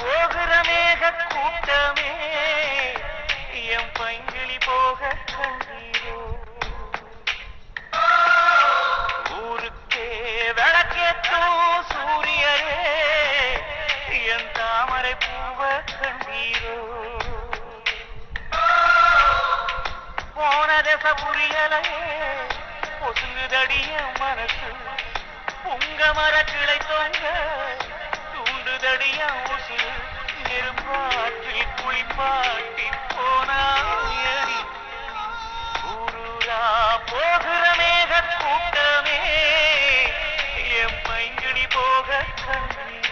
போகிற மேக கூட்டமே என் பங்கிலி போக கண்டீரோ ஊருக்கே விளக்கேற்றும் சூரியரே என் தாமரை பூவ கண்டீரோ போன தச புரியலையே பொசுங்குதடிய மனசு. உங்க மர கிளை தோங்க தூண்டுதடிய உசுறு. போகிற மேக கூட்டமே எம் போக கண்ணே